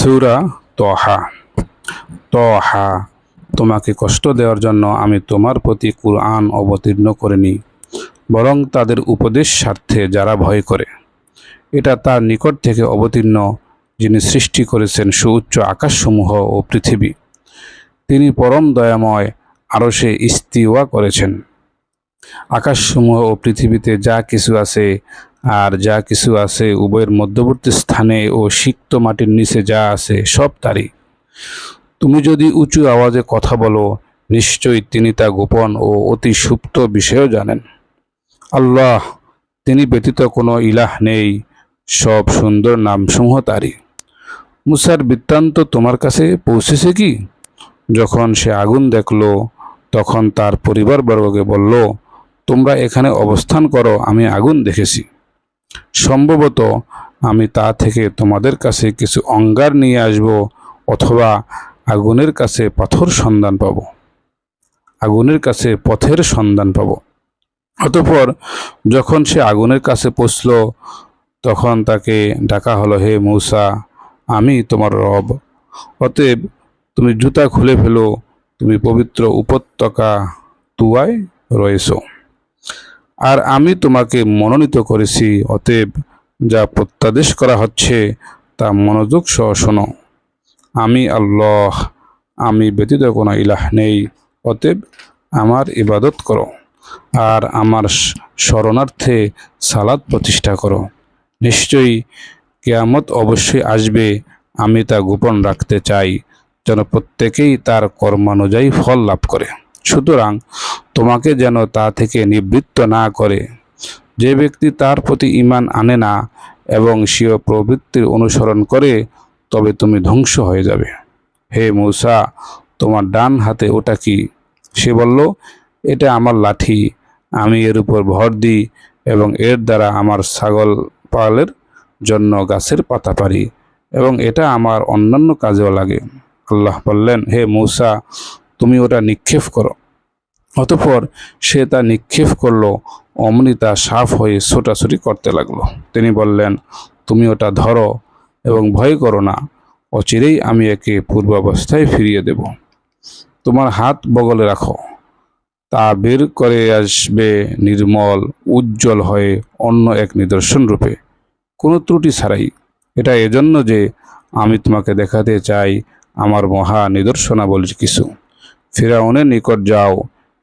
সুরা তহা। তহা, তোমাকে কষ্ট দেওয়ার জন্য আমি তোমার প্রতি কুরআন অবতীর্ণ করিনি, বরং তাদের উপদেশ স্বার্থে যারা ভয় করে। এটা তার নিকট থেকে অবতীর্ণ, যিনি সৃষ্টি করেছেন সুউচ্চ আকাশসমূহ ও পৃথিবী। তিনি পরম দয়াময়, আরও সে ইস্তিওয়া করেছেন। আকাশসমূহ ও পৃথিবীতে যা কিছু আছে আর যা কিছু আছে উভয়ের মধ্যবর্তী স্থানে ও সিক্ত মাটির নিচে যা আছে সব তারই। তুমি যদি উঁচু আওয়াজে কথা বলো, নিশ্চয়ই তিনি তা গোপন ও অতি সুপ্ত বিষয়ও জানেন। আল্লাহ, তিনি ব্যতীত কোনো ইলাহ নেই, সব সুন্দর নামসমূহ তারই। মুসার বৃত্তান্ত তোমার কাছে পৌঁছেছে কি? যখন সে আগুন দেখল, তখন তার পরিবারবর্গকে বলল, তোমরা এখানে অবস্থান করো, আমি আগুন দেখেছি। সম্ভবত আমি তা থেকে তোমাদের কাছে কিছু অঙ্গার নিয়ে আসব অথবা আগুনের কাছে পাথর সন্ধান পাব। আগুনের কাছে পথের সন্ধান পাব। অতপর যখন সে আগুনের কাছে পৌঁছল, তখন তাকে ডাকা হলো, হে মৌসা, আমি তোমার রব। অতএব তুমি জুতা খুলে ফেলো, তুমি পবিত্র উপত্যকা তুয়ায় রয়েছো। আর আমি তোমাকে মনোনীত করেছি, অতএব যা প্রত্যাদেশ করা হচ্ছে, তা মনোযোগ সহ শোনো। আমি আল্লাহ, আমি ব্যতীত কোনো ইলাহ নেই, অতএব আমার ইবাদত করো আর আমার শরণার্থে সালাদ প্রতিষ্ঠা করো। নিশ্চয়ই কেয়ামত অবশ্যই আসবে, আমি তা গোপন রাখতে চাই, যেন প্রত্যেকেই তার কর্মানুযায়ী ফল লাভ করে। সুতরাং তোমাকে যেন তা থেকে নিবৃত্ত না করে। যে ব্যক্তি তার প্রতি ইমান আনে না এবং স্বীয় প্রবৃত্তির অনুসরণ করে, তবে তুমি ধ্বংস হয়ে যাবে। হে মূসা, তোমার ডান হাতে ওটা কি? সে বলল, এটা আমার লাঠি। আমি এর উপর ভর দিই এবং এর দ্বারা আমার ছাগল পালের জন্য গাছের পাতা পারি এবং এটা আমার অন্যান্য কাজেও লাগে। আল্লাহ বললেন, হে মূসা তুমি ওটা নিক্ষেপ করো। অতঃপর সে তা নিক্ষেপ করল অমনি তা সাফ হয়ে ছোটাছুটি করতে লাগল। তিনি বললেন, তুমি ওটা ধরো এবং ভয় করো না, অচিরেই আমি একে পূর্বাবস্থায় ফিরিয়ে দেব। তোমার হাত বগলে রাখো। তা বের করে আসবে নির্মল, উজ্জ্বল হয়ে অন্য এক নিদর্শন রূপে। কোনো ত্রুটি ছাড়াই। এটা এজন্য যে আমি তোমাকে দেখাতে চাই আমার মহা নিদর্শনা নিদর্শনাবলীর কিছু। ফিরাউনের নিকট যাও,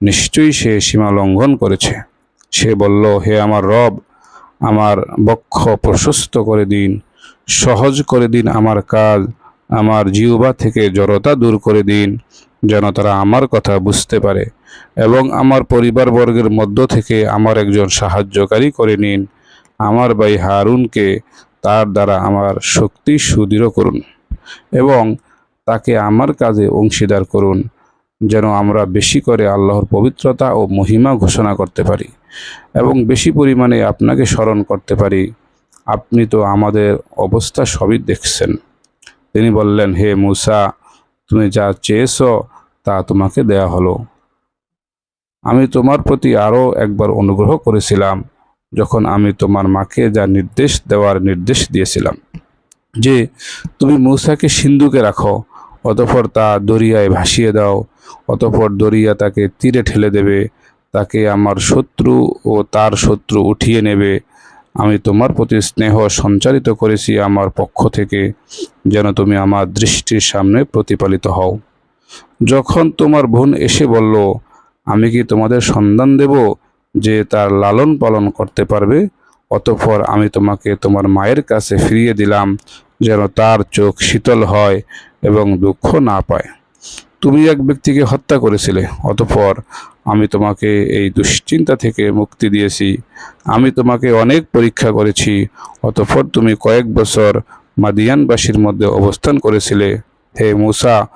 নিশ্চয়ই সে সীমা লঙ্ঘন করেছে। সে বলল, হে আমার রব, আমার বক্ষ প্রশস্ত করে দিন, সহজ করে দিন আমার কাজ, আমার জিউবা থেকে জড়তা দূর করে দিন, যেন তারা আমার কথা বুঝতে পারে এবং আমার পরিবারবর্গের মধ্য থেকে আমার একজন সাহায্যকারী করে নিন। আমার ভাই হারুনকে তার দ্বারা আমার শক্তি সুদৃঢ় করুন এবং তাকে আমার কাজে অংশীদার করুন। যেন আমরা বেশি করে আল্লাহর পবিত্রতা ও মহিমা ঘোষণা করতে পারি এবং বেশি পরিমাণে আপনাকে স্মরণ করতে পারি। আপনি তো আমাদের অবস্থা সবই দেখছেন। তিনি বললেন, হে মূসা, তুমি যা চেয়েছ তা তোমাকে দেয়া হলো। আমি তোমার প্রতি আরও একবার অনুগ্রহ করেছিলাম যখন আমি তোমার মাকে যা নির্দেশ দেওয়ার নির্দেশ দিয়েছিলাম। যে তুমি মূসাকে সিন্ধুকে রাখো অতঃপর তা দরিয়ায় ভাসিয়ে দাও, অতঃপর দরিয়া তাকে তীরে ঠেলে দেবে, তাকে আমার শত্রু ও তার শত্রু উঠিয়ে নেবে। আমি তোমার প্রতি স্নেহ সঞ্চারিত করেছি আমার পক্ষ থেকে, যেন তুমি আমার দৃষ্টির সামনে প্রতিপালিত হও। যখন তোমার বোন এসে বলল, আমি কি তোমাদের সন্ধান দেব যে তার লালন পালন করতে পারবে? অতঃপর আমি তোমাকে তোমার মায়ের কাছে ফিরিয়ে দিলাম যেন তার চোখ শীতল হয় এবং দুঃখ না পায়। তুমি এক ব্যক্তিকে হত্যা করেছিলে, অতঃপর আমি তোমাকে এই দুশ্চিন্তা থেকে মুক্তি দিয়েছি। আমি তোমাকে অনেক পরীক্ষা করেছি, অতঃপর তুমি কয়েক বছর মাদিয়ানবাসীর মধ্যে অবস্থান করেছিলে। হে মূসা,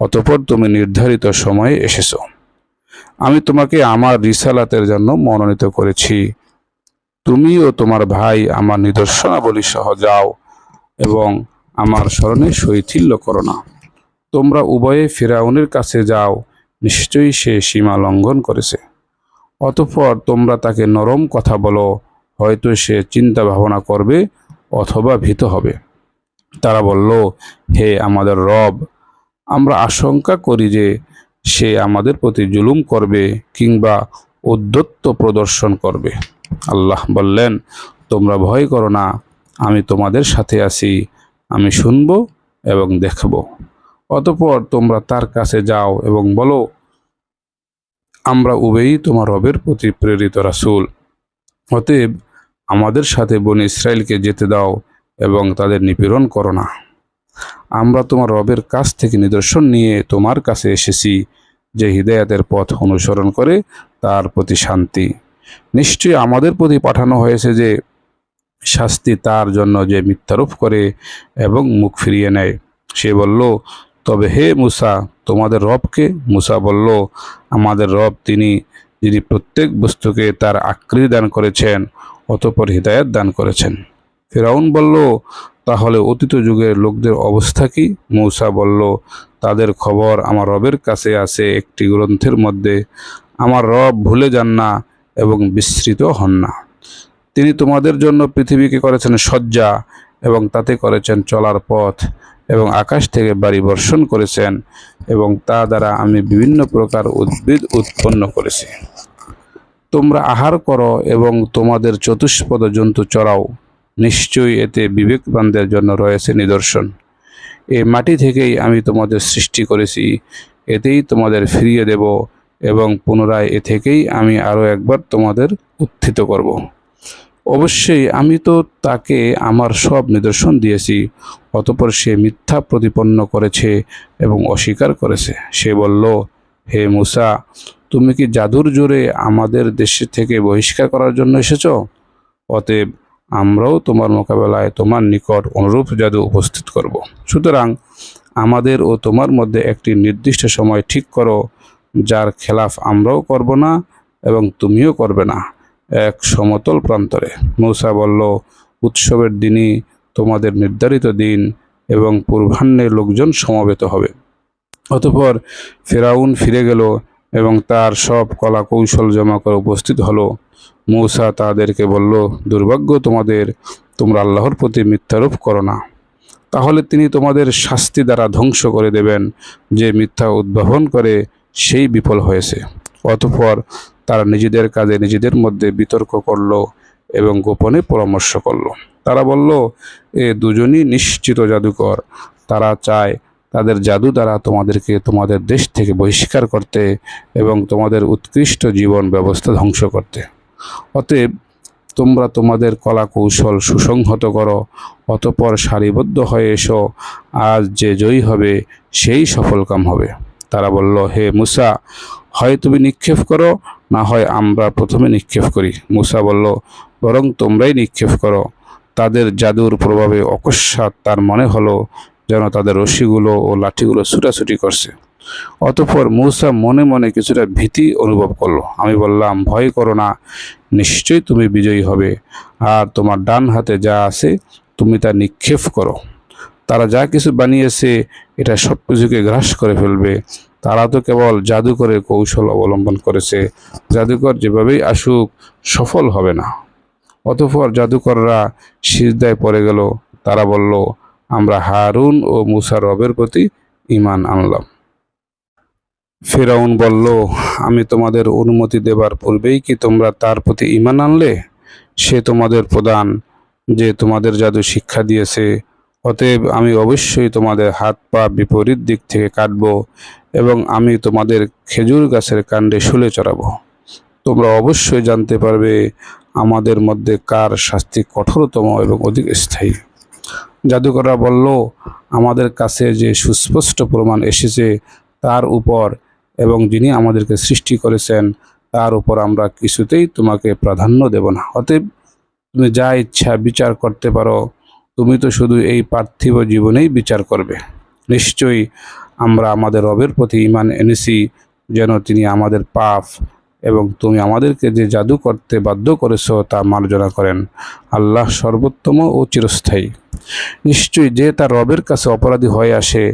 অতঃপর তুমি নির্ধারিত সময়ে এসেছ। আমি তোমাকে আমার রিসালাতের জন্য মনোনীত করেছি। তুমি ও তোমার ভাই আমার নিদর্শনাবলী সহ যাও। এবং আমার স্মরণে শৈথিল্য করো না। তোমরা উভয়ে ফিরাউনের কাছে যাও, নিশ্চয়ই সে সীমা লঙ্ঘন করেছে। অতঃপর তোমরা তাকে নরম কথা বলো, হয়তো সে চিন্তা ভাবনা করবে অথবা ভীত হবে। তারা বলল, হে আমাদের রব, আমরা আশঙ্কা করি যে সে আমাদের প্রতি জুলুম করবে কিংবা উদ্ধত্ত প্রদর্শন করবে। আল্লাহ বললেন, তোমরা ভয় করো না আমি তোমাদের সাথে আছি। আমি শুনব এবং দেখব। অতপর তোমরা তার কাছে যাও এবং বলো, আমরা উভয়ই তোমার রবের প্রতি প্রেরিত রাসুল। অতএব আমাদের সাথে বনি ইসরায়েলকে যেতে দাও এবং তাদের নিপীড়ন করো না। আমরা তোমার রবের কাছ থেকে নিদর্শন নিয়ে তোমার কাছে এসেছি, যে হৃদয়াতের পথ অনুসরণ করে তার প্রতি শান্তি। নিশ্চয়ই আমাদের প্রতি পাঠানো হয়েছে যে শাস্তি তার জন্য যে মিথ্যারোপ করে এবং মুখ ফিরিয়ে নেয়। সে বলল, তবে হে মুসা, তোমাদের রবকে মুসা বলল, আমাদের রব তিনি, যিনি প্রত্যেক বস্তুকে তার আকৃতি দান করেছেন, অতপর হৃদায়ত দান করেছেন। ফেরাউন বলল, তাহলে অতীত যুগের লোকদের অবস্থা কি? মৌসা বলল, তাদের খবর আমার রবের কাছে আছে একটি গ্রন্থের মধ্যে, আমার রব ভুলে যান না এবং বিস্মৃত হন না। তিনি তোমাদের জন্য পৃথিবীকে করেছেন শয্যা এবং তাতে করেছেন চলার পথ এবং আকাশ থেকে বাড়ি বর্ষণ করেছেন এবং তা দ্বারা আমি বিভিন্ন প্রকার উদ্ভিদ উৎপন্ন করেছি। তোমরা আহার করো এবং তোমাদের চতুষ্পদ জন্তু চড়াও। নিশ্চয়ই এতে বিবেকবানদের জন্য রয়েছে নিদর্শন। এই মাটি থেকেই আমি তোমাদের সৃষ্টি করেছি। এতেই তোমাদের ফিরিয়ে দেব এবং পুনরায় এ থেকেই আমি আরও একবার তোমাদের উত্থিত করব। অবশ্যই আমি তো তাকে আমার সব নিদর্শন দিয়েছি, অতপর সে মিথ্যা প্রতিপন্ন করেছে এবং অস্বীকার করেছে। সে বলল, হে মুসা, তুমি কি জাদুর জোরে আমাদের দেশ থেকে বহিষ্কার করার জন্য এসেছ? অতএব আমরাও তোমার মোকাবেলায় তোমার নিকট অনুরূপ জাদু উপস্থিত করব। সুতরাং আমাদের ও তোমার মধ্যে একটি নির্দিষ্ট সময় ঠিক করো, যার খেলাফ আমরাও করব না এবং তুমিও করবে না। এক সমতল প্রান্তরে। মৌসা বলল, উৎসবের দিনই তোমাদের নির্ধারিত দিন এবং পূর্বাহ্নে লোকজন সমবেত হবে। অতঃপর ফেরাউন ফিরে গেল এবং তার সব কলা কৌশল জমা করে উপস্থিত হলো। মৌসা তাদেরকে বলল, দুর্ভাগ্য তোমাদের, তোমরা আল্লাহর প্রতি মিথ্যারোপ করো না। তাহলে তিনি তোমাদের শাস্তি দ্বারা ধ্বংস করে দেবেন। যে মিথ্যা উদ্ভাবন করে, সেই বিফল হয়েছে। অতঃপর তারা নিজেদের কাজে নিজেদের মধ্যে বিতর্ক করল এবং গোপনে পরামর্শ করল। তারা বলল, এ দুজনই নিশ্চিত জাদুকর। তারা চায় তাদের জাদু দ্বারা তোমাদেরকে তোমাদের দেশ থেকে বহিষ্কার করতে এবং তোমাদের উৎকৃষ্ট জীবন ব্যবস্থা ধ্বংস করতে। অতএব তোমরা তোমাদের কলা কৌশল সুসংহত করো, অতপর সারিবদ্ধ হয়ে এসো। আজ যে জয়ী হবে, সেই সফলকাম হবে। তারা বলল, হে মুসা হয় তুমি নিক্ষেপ করো, না হয় আমরা প্রথমে নিক্ষেপ করি। মুসা বলল, বরং তোমরাই নিক্ষেপ করো। তাদের জাদুর প্রভাবে অকস্মাৎ তার মনে হলো যেন তাদের রশিগুলো ও লাঠিগুলো ছুটাছুটি করছে। অতঃপর মূসা মনে মনে কিছুটা ভীতি অনুভব করল। আমি বললাম, ভয় করো না, নিশ্চয়ই তুমি বিজয়ী হবে। আর তোমার ডান হাতে যা আছে, তুমি তা নিক্ষেপ করো। তারা যা কিছু বানিয়েছে, এটা সব কিছুকে গ্রাস করে ফেলবে। তারা তো কেবল জাদুকরের কৌশল অবলম্বন করেছে। জাদুকর যেভাবেই আসুক, সফল হবে না। অতঃপর জাদুকররা সিজদায় পড়ে গেল। তারা বলল, আমরা হারুন ও মুসা রবের প্রতি ইমান আনলাম। ফেরাউন বলল, আমি তোমাদের অনুমতি দেবার পূর্বেই কি তোমরা তার প্রতি ইমান আনলে? সে তোমাদের প্রধান যে তোমাদের জাদু শিক্ষা দিয়েছে। অতএব আমি অবশ্যই তোমাদের হাত পা বিপরীত দিক থেকে কাটব এবং আমি তোমাদের খেজুর গাছের কাণ্ডে শুলে চড়াবো। তোমরা অবশ্যই জানতে পারবে আমাদের মধ্যে কার শাস্তি কঠোরতম এবং অধিক স্থায়ী। জাদুকররা বলল, আমাদের কাছে যে সুস্পষ্ট প্রমাণ এসেছে তার উপর এবং যিনি আমাদেরকে সৃষ্টি করেছেন, তার উপর আমরা কিছুতেই তোমাকে প্রাধান্য দেব না। অতএব তুমি যা ইচ্ছা বিচার করতে পারো তুমি তো শুধু এই পার্থিব জীবনেই বিচার করবে। নিশ্চয়ই আমরা আমাদের রবের প্রতি ইমান এনেছি, যেন তিনি আমাদের পাপ এবং তুমি আমাদেরকে যে জাদু করতে বাধ্য করেছ তা মার্জনা করেন। আল্লাহ সর্বোত্তম ও চিরস্থায়ী। নিশ্চয়ই যে তার রবের কাছে অপরাধী হয়ে আসে,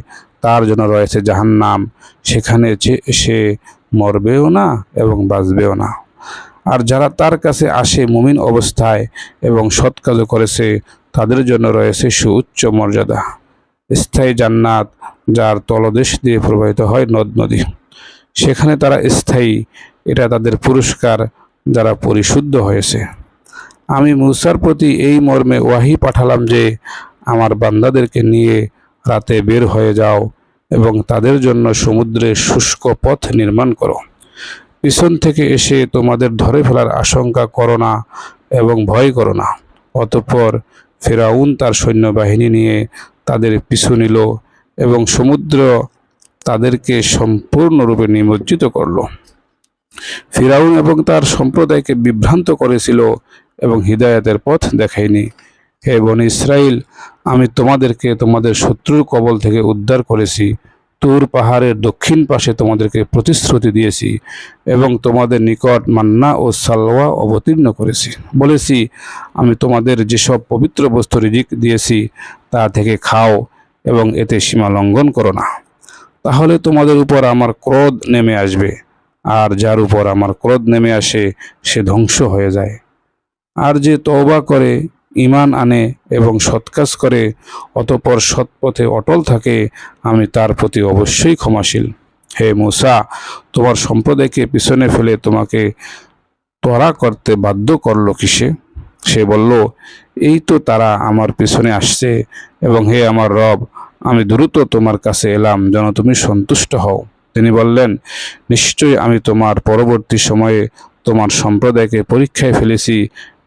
তার জন্য রয়েছে জাহান্নাম। সেখানে সে মরবেও না এবং বাঁচবেও না। আর যারা তার কাছে আসে মুমিন অবস্থায় এবং সৎ কাজও করেছে তাদের জন্য রয়েছে সুউচ্চ মর্যাদা। স্থায়ী জান্নাত যার তলদেশ দিয়ে প্রবাহিত হয় নদ নদী। সেখানে তারা স্থায়ী, এটা তাদের পুরস্কার যারা পরিশুদ্ধ হয়েছে। আমি মুসার প্রতি এই মর্মে ওয়াহি পাঠালাম যে, আমার বান্দাদেরকে নিয়ে রাতে বের হয়ে যাও এবং তাদের জন্য সমুদ্রে শুষ্ক পথ নির্মাণ করো। পিছন থেকে এসে তোমাদের ধরে ফেলার আশঙ্কা করো না এবং ভয় করো না। অতঃপর ফেরাউন তার সৈন্যবাহিনী নিয়ে তাদের পিছু নিল এবং সমুদ্র তাদেরকে সম্পূর্ণরূপে নিমজ্জিত করল। ফেরাউন এবং তার সম্প্রদায়কে বিভ্রান্ত করেছিল এবং হৃদায়তের পথ দেখায়নি হে বন ইসরায়েল আমি তোমাদেরকে তোমাদের শত্রুর কবল থেকে উদ্ধার করেছি। তুর পাহাড়ের দক্ষিণ পাশে তোমাদেরকে প্রতিশ্রুতি দিয়েছি এবং তোমাদের নিকট মান্না ও সালওয়া অবতীর্ণ করেছি। বলেছি, আমি তোমাদের যেসব পবিত্র বস্তু রিজিক দিয়েছি, তা থেকে খাও এবং এতে সীমা লঙ্ঘন করো না। তাহলে তোমাদের উপর আমার ক্রোধ নেমে আসবে, আর যার উপর আমার ক্রোধ নেমে আসে, সে ধ্বংস হয়ে যায়। আর যে তওবা করে ঈমান আনে এবং সৎকাজ করে, অতপর সৎপথে অটল থাকে, আমি তার প্রতি অবশ্যই ক্ষমাশীল। হে মুসা, তোমার সম্প্রদায়কে পিছনে ফেলে তোমাকে ত্বরা করতে বাধ্য করল কিসে? সে বলল, এই তো তারা আমার পিছনে আসছে এবং হে আমার রব, আমি দ্রুত তোমার কাছে এলাম যেন তুমি সন্তুষ্ট হও। তিনি বললেন, নিশ্চয়ই আমি তোমার পরবর্তী সময়ে তোমার সম্প্রদায়কে পরীক্ষায় ফেলেছি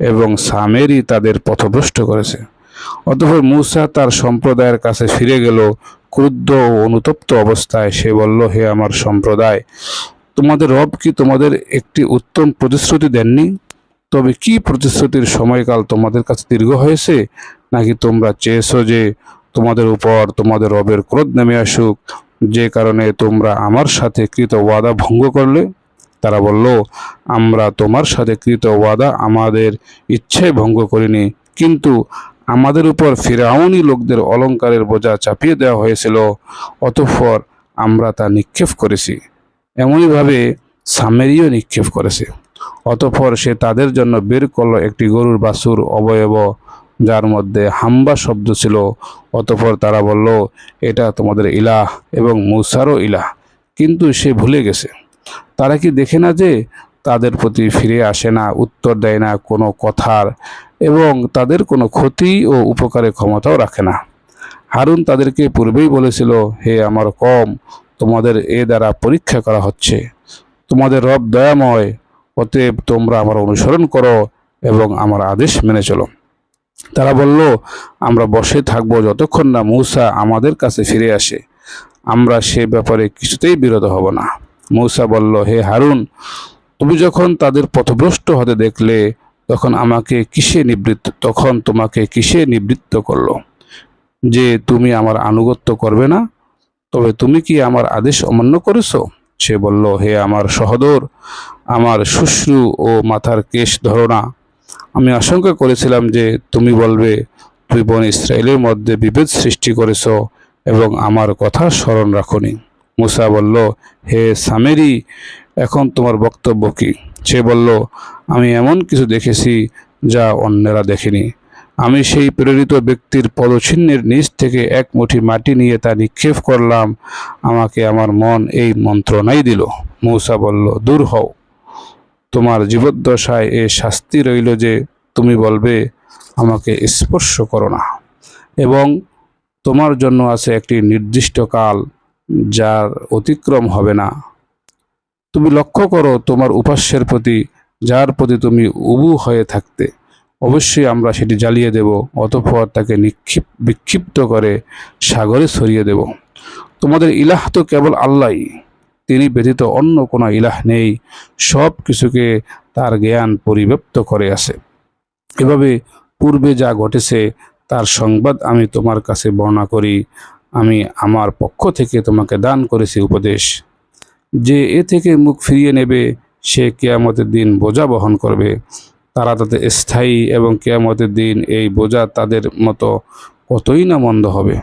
এবং সামেরই তাদের পথভ্রষ্ট করেছে। অতঃপর মূসা তার সম্প্রদায়ের কাছে ফিরে গেল, ক্রুদ্ধ ও অনুতপ্ত অবস্থায়। সে বলল, হে আমার সম্প্রদায়, তোমাদের রব কি তোমাদের একটি উত্তম প্রতিশ্রুতি দেননি? তবে কি প্রতিশ্রুতির সময়কাল তোমাদের কাছে দীর্ঘ হয়েছে? নাকি তোমরা চেয়েছো যে তোমাদের উপর তোমাদের রবের ক্রোধ নেমে আসুক, যে কারণে তোমরা আমার সাথে কৃত ওয়াদা ভঙ্গ করলে? তারা বলল, আমরা তোমার সাথে কৃত ওয়াদা আমাদের ইচ্ছায় ভঙ্গ করিনি। কিন্তু আমাদের উপর ফিরাউনি লোকদের অলঙ্কারের বোঝা চাপিয়ে দেওয়া হয়েছিল, অতঃপর আমরা তা নিক্ষেপ করেছি। এমনইভাবে সামেরিও নিক্ষেপ করেছে। অতঃপর সে তাদের জন্য বের করল একটি গরুর বাছুর অবয়ব, যার মধ্যে হাম্বা শব্দ ছিল। অতঃপর তারা বলল, এটা তোমাদের ইলাহ এবং মুসারও ইলাহ। কিন্তু সে ভুলে গেছে। তারা কি দেখে না যে তাদের প্রতি ফিরে আসে না, উত্তর দেয় না কোনো কথার এবং তাদের কোনো ক্ষতি ও উপকারের ক্ষমতাও রাখে না? হারুন তাদেরকে পূর্বেই বলেছিল, হে আমার কম, তোমাদের এ দ্বারা পরীক্ষা করা হচ্ছে। তোমাদের রব দয়াময়, অতএব তোমরা আমার অনুসরণ করো এবং আমার আদেশ মেনে চলো। তারা বলল, আমরা বসে থাকব যতক্ষণ না মূসা আমাদের কাছে ফিরে আসে। আমরা সে ব্যাপারে কিছুতেই বিরত হব না। মূসা বলল, হে হারুন, তুমি যখন তাদের পথভ্রষ্ট হতে দেখলে, তখন আমাকে কিসে নিবৃত্ত, তখন তোমাকে কিসে নিবৃত্ত করল? যে তুমি আমার আনুগত্য করবে না, তবে তুমি কি আমার আদেশ অমান্য করেছ? সে বলল, হে আমার সহদর, আমার শ্বশ্রু ও মাথার কেশ ধরো না। আমি আশঙ্কা করেছিলাম যে তুমি বলবে, তুই বন ইসরায়েলের মধ্যে বিভেদ সৃষ্টি করেছ এবং আমার কথা স্মরণ রাখনি। মুসা বলল, হে সামেরি, এখন তোমার বক্তব্য কি? সে বলল, আমি এমন কিছু দেখেছি যা অন্যেরা দেখেনি। আমি সেই প্রেরিত ব্যক্তির পদচিহ্নের নিচ থেকে এক মুঠি মাটি নিয়ে তা নিক্ষেপ করলাম। আমাকে আমার মন এই মন্ত্রণাই দিল। মৌসা বলল, দূর হও। তোমার জীবদ্দশায় এ শাস্তি রইল যে তুমি বলবে, আমাকে স্পর্শ করো না। এবং তোমার জন্য আছে একটি নির্দিষ্ট কাল। যার অতিক্রম হবে না। তুমি লক্ষ্য করো, তোমার উপাস্যের প্রতি, যার প্রতি তুমি উবু হয়ে থাকতে, অবশ্যই আমরা সেটি জ্বালিয়ে দেব, অতঃপর তাকে নিক্ষিপ, বিক্ষিপ্ত করে সাগরে ছড়িয়ে দেব। তোমাদের ইলাহ তো কেবল আল্লাহই। তিনি ব্যতীত অন্য কোনো ইলাহ নেই। সব কিছুকে তার জ্ঞান পরিব্যাপ্ত করে আছে। এভাবে পূর্বে যা ঘটেছে, তার সংবাদ আমি তোমার কাছে বর্ণনা করি। আমি আমার পক্ষ থেকে তোমাকে দান করেছি উপদেশ। যে এ থেকে মুখ ফিরিয়ে নেবে, সে কেয়ামতের দিন বোঝা বহন করবে। তারা তাতে স্থায়ী এবং কেয়ামতের দিন এই বোঝা তাদের মতো কতই না মন্দ হবে।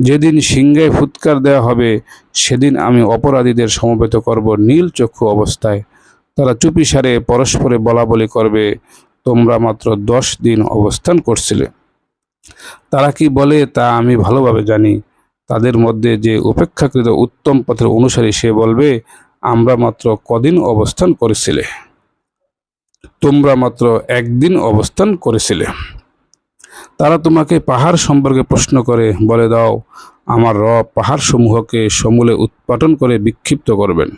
যেদিন সিংহায় ফুৎকার দেওয়া হবে, সেদিন আমি অপরাধীদের সমবেত করব নীল চক্ষু অবস্থায়। তারা চুপি সারে পরস্পরে বলা বলি করবে, তোমরা মাত্র দশ দিন অবস্থান করছিলে। তারা কি বলে তা আমি ভালোভাবে জানি। তাদের মধ্যে যে উপেক্ষাকৃত উত্তম পথের অনুসারী সে বলবে, আমরা মাত্র কদিন অবস্থান করেছিলে। তোমরা মাত্র একদিন অবস্থান করেছিলে। তারা তোমাকে পাহাড় সম্পর্কে প্রশ্ন করে, বলে দাও, আমার রব পাহাড় সমূহকে সমূলে উৎপাটন করে বিক্ষিপ্ত করবেন।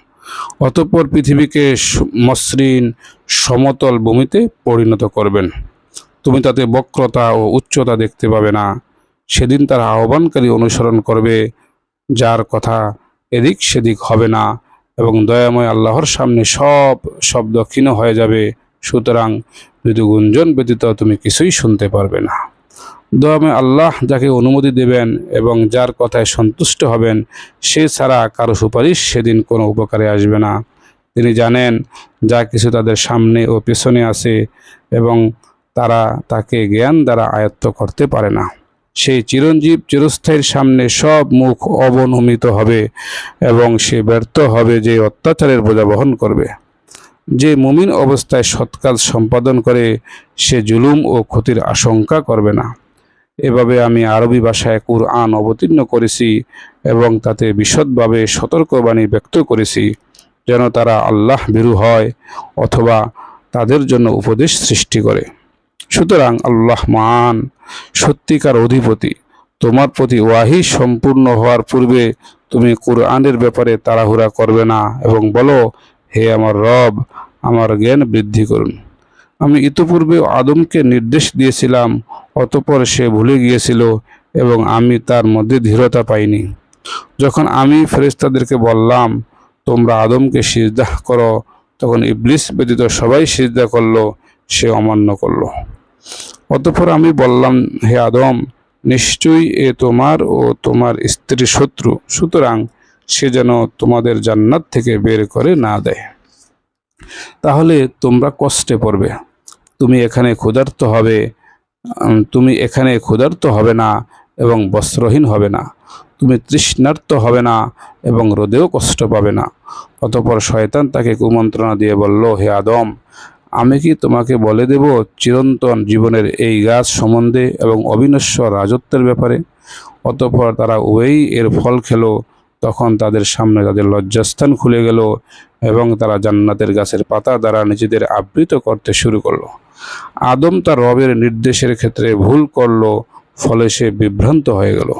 অতঃপর পৃথিবীকে মসৃণ সমতল ভূমিতে পরিণত করবেন। তুমি তাতে বক্রতা ও উচ্চতা দেখতে পাবে না। সেদিন তারা আহ্বানকারী অনুসরণ করবে, যার কথা এদিক সেদিক হবে না এবং দয়াময় আল্লাহর সামনে সব শব্দ ক্ষীণ হয়ে যাবে। সুতরাং মৃদু গুঞ্জন ব্যতীত তুমি কিছুই শুনতে পারবে না। দয়াময় আল্লাহ যাকে অনুমতি দেবেন এবং যার কথায় সন্তুষ্ট হবেন, সে ছাড়া কারও সুপারিশ সেদিন কোনো উপকারে আসবে না। তিনি জানেন যা কিছু তাদের সামনে ও পেছনে আছে এবং তারা তাকে জ্ঞান দ্বারা আয়ত্ত করতে পারে না। সেই চিরঞ্জীব চিরস্থায়ীর সামনে সব মুখ অবনমিত হবে এবং সে ব্যর্থ হবে যে অত্যাচারের বোঝা বহন করবে। যে মুমিন অবস্থায় সৎকাজ সম্পাদন করে, সে জুলুম ও ক্ষতির আশঙ্কা করবে না। এভাবে আমি আরবি ভাষায় কুরআন অবতীর্ণ করেছি এবং তাতে বিশদভাবে সতর্কবাণী ব্যক্ত করেছি, যেন তারা আল্লাহ ভীরু হয় অথবা তাদের জন্য উপদেশ সৃষ্টি করে। সুতরাং আল্লাহ মান, সত্যিকার অধিপতি। তোমার প্রতি ওয়াহি সম্পূর্ণ হওয়ার পূর্বে তুমি কুরআনের ব্যাপারে তাড়াহুড়া করবে না এবং বলো, হে আমার রব, আমার জ্ঞান বৃদ্ধি করুন। আমি ইতোপূর্বে আদমকে নির্দেশ দিয়েছিলাম, অতপর সে ভুলে গিয়েছিল এবং আমি তার মধ্যে ধীরতা পাইনি। যখন আমি ফেরেশতাদেরকে বললাম, তোমরা আদমকে সিজদা করো, তখন ইবলিস ব্যতীত সবাই সিজদা করল, সে অমান্য করল। অতঃপর আমি বললাম, হে আদম, নিশ্চয়ই এ তোমার ও তোমার স্ত্রীর শত্রু। সুতরাং সে যেন তোমাদের জান্নাত থেকে বের করে না দেয়। তাহলে তোমরা কষ্টে পড়বে। তুমি এখানে ক্ষুধার্ত হবে তুমি এখানে ক্ষুধার্ত হবে না এবং বস্ত্রহীন হবে না। তুমি তৃষ্ণার্ত হবে না এবং রোদেও কষ্ট পাবে না। অতপর শয়তান তাকে কুমন্ত্রণা দিয়ে বলল, হে আদম আমি কি তোমাকে বলে দেব চিরন্তন জীবনের এই গাছ সম্বন্ধে এবং অবিনশ্বর রাজত্বের ব্যাপারে? অতঃপর তারা উভয়ই এর ফল খেলো, তখন তাদের সামনে তাদের লজ্জাস্থান খুলে গেল এবং তারা জান্নাতের গাছের পাতা দ্বারা নিজেদের আবৃত করতে শুরু করল। আদম তার রবের নির্দেশের ক্ষেত্রে ভুল করল, ফলে সে বিভ্রান্ত হয়ে গেল।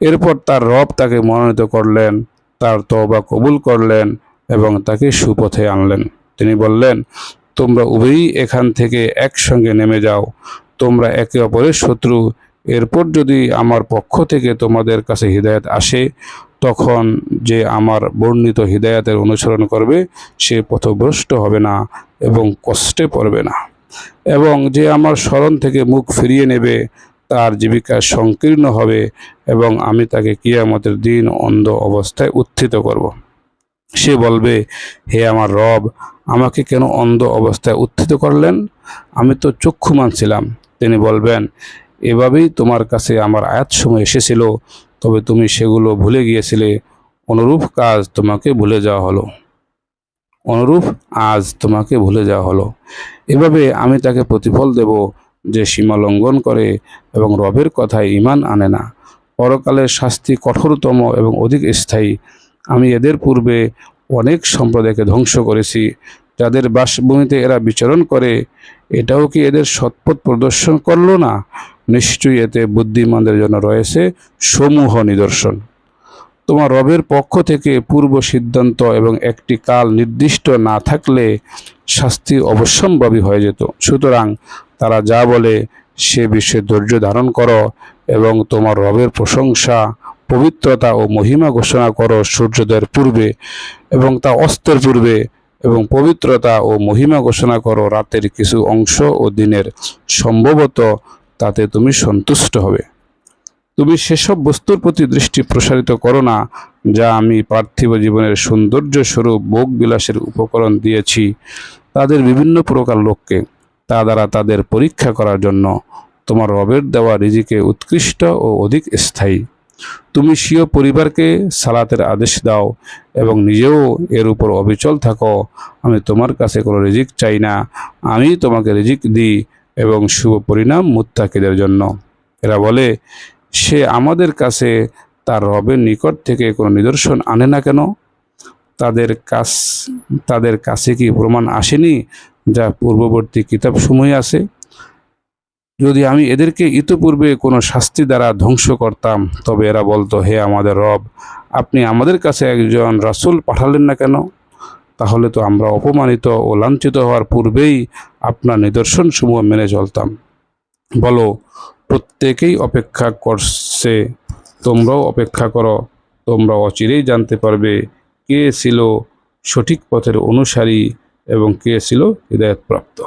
এরপর তার রব তাকে মনোনীত করলেন, তার তওবা কবুল করলেন এবং তাকে সুপথে আনলেন। তিনি বললেন তোমরা উভয়ই এখান থেকে একসঙ্গে নেমে যাও। তোমরা একে অপরের শত্রু। এরপর যদি আমার পক্ষ থেকে তোমাদের কাছে হৃদায়ত আসে, তখন যে আমার বর্ণিত হৃদায়তের অনুসরণ করবে, সে পথভ্রষ্ট হবে না এবং কষ্টে পড়বে না। এবং যে আমার স্মরণ থেকে মুখ ফিরিয়ে নেবে, তার জীবিকা সংকীর্ণ হবে এবং আমি তাকে কিয়ামতের দিন অন্ধ অবস্থায় উত্থিত করব। সে বলবে, হে আমার রব, আমাকে কেন অন্ধ অবস্থায় উত্থিত করলেন? আমি তো চক্ষুমান ছিলাম। তিনি বলবেন, এভাবেই তোমার কাছে আমার আয়াতসমূহ এসেছিল, তবে তুমি সেগুলো ভুলে গিয়েছিলে। অনুরূপ কাজ তোমাকে ভুলে যাওয়া হলো। অনুরূপ আজ তোমাকে ভুলে যাওয়া হলো। এভাবে আমি তাকে প্রতিফল দেব যে সীমা লঙ্ঘন করে এবং রবের কথায় ইমান আনে না। পরকালের শাস্তি কঠোরতম এবং অধিক স্থায়ী। আমি এদের পূর্বে অনেক সম্প্রদায়কে ধ্বংস করেছি। যাদের বাসভূমিতে এরা বিচরণ করে, এটাও কি এদের সৎপথ প্রদর্শন করল না? নিশ্চয়ই এতে বুদ্ধিমানদের জন্য রয়েছে সমূহ নিদর্শন। তোমার রবের পক্ষ থেকে পূর্ব সিদ্ধান্ত এবং একটি কাল নির্দিষ্ট না থাকলে শাস্তি অবশ্যম্ভাবী হয়ে যেত। সুতরাং তারা যা বলে, সে বিষয়ে ধৈর্য ধারণ করো এবং তোমার রবের প্রশংসা পবিত্রতা ও মহিমা ঘোষণা করো সূর্যোদয়ের পূর্বে এবং তা অস্তের পূর্বে এবং পবিত্রতা ও মহিমা ঘোষণা করো রাতের কিছু অংশ ও দিনের সম্ভবত তাতে তুমি সন্তুষ্ট হবে। তুমি সেসব বস্তুর প্রতি দৃষ্টি প্রসারিত করো না, যা আমি পার্থিব জীবনের সৌন্দর্য স্বরূপ ভোগ বিলাসের উপকরণ দিয়েছি তাদের বিভিন্ন প্রকার লোককে। তা দ্বারা তাদের পরীক্ষা করার জন্য তোমার রবের দেওয়া রিজিকে উৎকৃষ্ট ও অধিক স্থায়ী। তুমি স্বীয় পরিবারকে সালাতের আদেশ দাও এবং নিজেও এর উপর অবিচল থাকো। আমি তোমার কাছে কোনো রিজিক চাই না। আমি তোমাকে রিজিক দিই এবং শুভ পরিণাম মুত্তাকিদের জন্য। এরা বলে, সে আমাদের কাছে তার রবের নিকট থেকে কোনো নিদর্শন আনে না কেন? তাদের কাছ, তাদের কাছে কি প্রমাণ আসেনি যা পূর্ববর্তী কিতাব সময় আছে? যদি আমি এদেরকে ইতোপূর্বে কোনো শাস্তি দ্বারা ধ্বংস করতাম, তবে এরা বলতো, হে আমাদের রব, আপনি আমাদের কাছে একজন রাসূল পাঠালেন না কেন? তাহলে তো আমরা অপমানিত ও লাঞ্ছিত হওয়ার পূর্বেই আপনার নিদর্শনসমূহ মেনে চলতাম। বলো, প্রত্যেকেই অপেক্ষা করছে, তোমরাও অপেক্ষা করো, তোমরা অচিরেই জানতে পারবে কে ছিল সঠিক পথের অনুসারী এবং কে ছিল হৃদয়তপ্রাপ্ত।